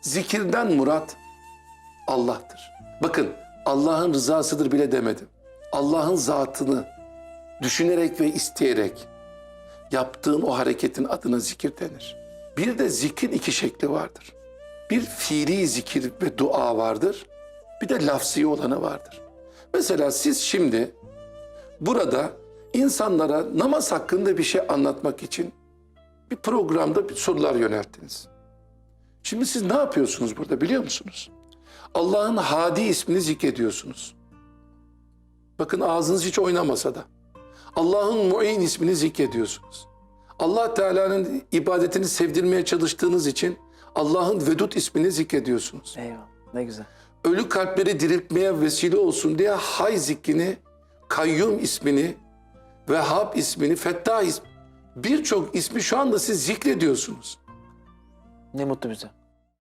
Zikirden murat Allah'tır. Bakın Allah'ın rızasıdır bile demedim. Allah'ın zatını düşünerek ve isteyerek yaptığın o hareketin adına zikir denir. Bir de zikrin iki şekli vardır. Bir fiili zikir ve dua vardır. Bir de lafzi olanı vardır. Mesela siz şimdi burada insanlara namaz hakkında bir şey anlatmak için bir programda bir sorular yönelttiniz. Şimdi siz ne yapıyorsunuz burada biliyor musunuz? Allah'ın Hadi ismini zikrediyorsunuz. Bakın ağzınız hiç oynamasa da. Allah'ın Mu'in ismini zikrediyorsunuz. Allah Teala'nın ibadetini sevdirmeye çalıştığınız için Allah'ın Vedud ismini zikrediyorsunuz. Eyvallah. Ne güzel. Ölü kalpleri diriltmeye vesile olsun diye Hay zikrini, Kayyum ismini, Vehhab ismini, Fettah ismini birçok ismi şu anda siz zikrediyorsunuz. Ne mutlu bize.